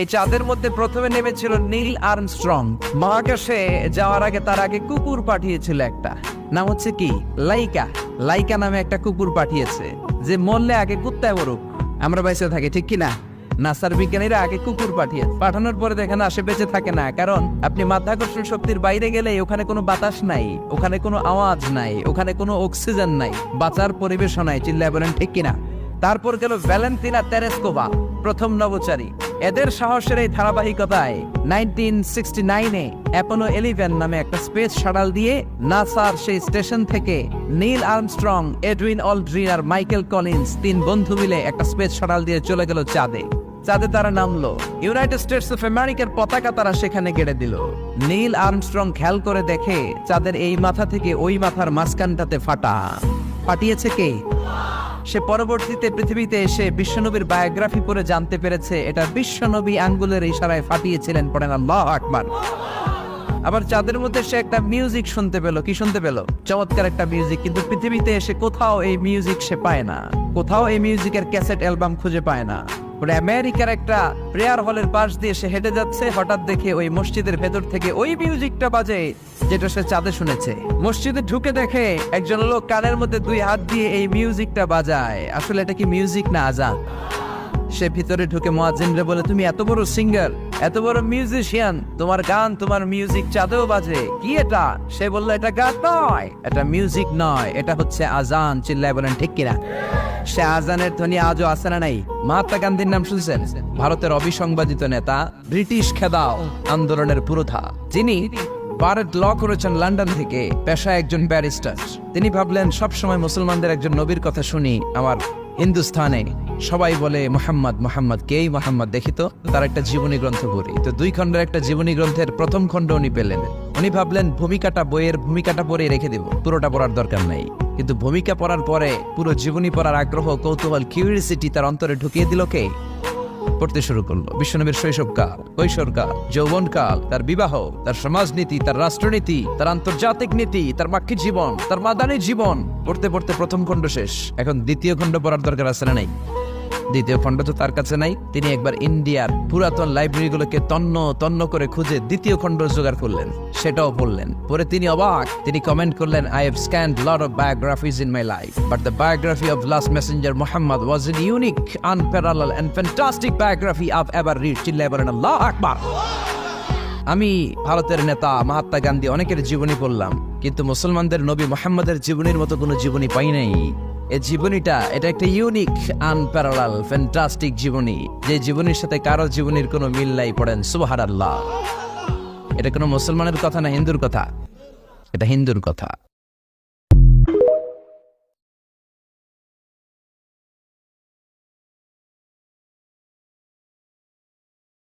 এই চাঁদের মধ্যে প্রথমে নেমেছিল নীল আর্মস্ট্রং। মহাকাশে যাওয়ার আগে তার আগে কুকুর পাঠিয়েছিল একটা। নাম হচ্ছে কি? লাইকা। লাইকা নামে একটা কুকুর পাঠিয়েছে, যে মরলে আগে কুত্তায় মরুক। আমরা বাইসে থাকি, ঠিক কি না নাসার বিজ্ঞানীরা আগে কুকুর পাঠিয়ে পাঠানোর পরে দেখেন আসে বেঁচে থাকে না, কারণ আপনি মাধ্যাকর্ষণ শক্তির বাইরে গেলে ওখানে কোনো বাতাস নাই, ওখানে কোনো আওয়াজ নাই, ওখানে কোনো অক্সিজেন নাই, বাঁচার পরিবেশও নাই, চিল্লায় বলেন ঠিক কিনা? তারপর গেল ভ্যালেন্টিনা তেরেস্কোভা, প্রথম নভোচারী। এদের সাহসের এই ধারাবাহিকতায় নাইনটিন সিক্সটি নাইনে অ্যাপোলো এলিভেন নামে একটা স্পেস শাটাল দিয়ে নাসার সেই স্টেশন থেকে নীল আর্মস্ট্রং, এডউইন অলড্রিন আর মাইকেল কলিন্স তিন বন্ধু মিলে একটা স্পেস শাটাল দিয়ে চলে গেল চাঁদে। চাঁদে তারা নামলো। ইউনাইটেড স্টেটস অফ আমেরিকার পতাকা তারা সেখানে গেড়ে দিল। নীল আর্মস্ট্রং খেয়াল করে দেখে চাঁদের এই মাথা থেকে ওই মাথার মাঝখানটাতে ফাটা। ফাটিয়েছে কে? সে পরবর্তীতে পৃথিবীতে এসে বিশ্বনবীর বায়োগ্রাফি পড়ে জানতে পেরেছে, এটা বিশ্বনবী আঙ্গুলের ইশারায় ফাটিয়েছিলেন, পড়েন আল্লাহ আকবার। আবার চাঁদের মধ্যে সে একটা মিউজিক শুনতে পেল, কি শুনতে পেল? চমৎকার একটা মিউজিক কিন্তু পৃথিবীতে এসে কোথাও এই মিউজিক সে পায় না। কোথাও এই মিউজিকের ক্যাসেট অ্যালবাম খুঁজে পায় না। পরে আমেরিকার একটা প্রেয়ার হলের পাশ দিয়ে সে হেঁটে যাচ্ছে। হঠাৎ দেখে ওই মসজিদের ভেতর থেকে ওই মিউজিকটা বাজে, যেটা সে চাঁদে শুনেছে। মসজিদে ঢুকে দেখে একজন লোক কানের মধ্যে দুই হাত দিয়ে এই মিউজিকটা বাজায়। আসলে এটা কি মিউজিক না আজান? সে ভিতরে ঢুকে মোয়াজিনরে বলে, তুমি এত বড় সিঙ্গার এত বড় মিউজিশিয়ান তোমার গান, তোমার মিউজিক চাঁদেও বাজে। কি এটা? সে বলল, এটা গান নয়, এটা মিউজিক নয়, এটা হচ্ছে আজান। চিল্লায় বলেন, ঠিক কিনা? সে আজানের ধ্বনি আজও আসে না নাই? মহাত্মা গান্ধীর নাম শুনছেন? ভারতের অবিসংবাদিত নেতা, ব্রিটিশ খেদাও আন্দোলনের পুরোধা। যিনি ভারত ল করেছেন লন্ডন থেকে, পেশায় একজন ব্যারিস্টার। তিনি ভাবলেন, সবসময় মুসলমানদের একজন নবীর কথা শুনি, আমার হিন্দুস্থানে সবাই বলে, মোহাম্মদ মোহাম্মদ, কেই মোহাম্মদ? দেখি তো। তার একটা জীবনী গ্রন্থ পড়ি। তো দুই খণ্ডের একটা জীবনী গ্রন্থের প্রথম খণ্ড উনি পেলেন। উনি ভাবলেন, ভূমিকাটা বইয়ের ভূমিকাটা পড়ে রেখে দেব। পুরোটা পড়ার দরকার নাই। কিন্তু ভূমিকা পড়ার পরে পুরো জীবনী পড়ার আগ্রহ, কৌতূহল কিউরিয়াসিটি তার অন্তরে ঢুকিয়ে দিল কে? পড়তে শুরু করল। বিশ্বনবীর শৈশবকাল, কৈশোরকাল, যৌবনকাল, তার বিবাহ, তার সমাজনীতি, তার রাষ্ট্রনীতি, তার আন্তর্জাতিক নীতি, তার মাক্ষিক জীবন, তার মাদানী জীবন। পড়তে পড়তে প্রথম খণ্ড শেষ। এখন দ্বিতীয় খণ্ড পড়ার দরকার আছে না নাই? দ্বিতীয় খণ্ড তো তার কাছে নাই। তিনি একবার ইন্ডিয়ার পুরাতন লাইব্রেরিগুলোকে তন্ন তন্ন করে খুঁজে দ্বিতীয় খণ্ড জোগাড় করলেন। সেটাও পড়লেন পরে তিনি অবাক, তিনি কমেন্ট করলেন I have scanned lot of biographies in my life but the biography of last messenger Muhammad was an unique unparalleled and fantastic biography of ever read চিল্লাই বলেন আল্লাহ আকবার। আমি ভারতের নেতা মহাত্মা গান্ধী অনেকের জীবনী পড়লাম। কিন্তু মুসলমানদের নবী মোহাম্মদের জীবনীর মতো কোনো জীবনী পাই নাই। এই জীবনীটা, এটা একটা ইউনিক আনপ্যারাল ফ্যান্টাস্টিক জীবনী, যে জীবনীর সাথে কারও জীবনীর কোনো মিল নাই পড়েন সুবাহার এটা কোনো মুসলমানের কথা না হিন্দুর কথা? এটা হিন্দুর কথা।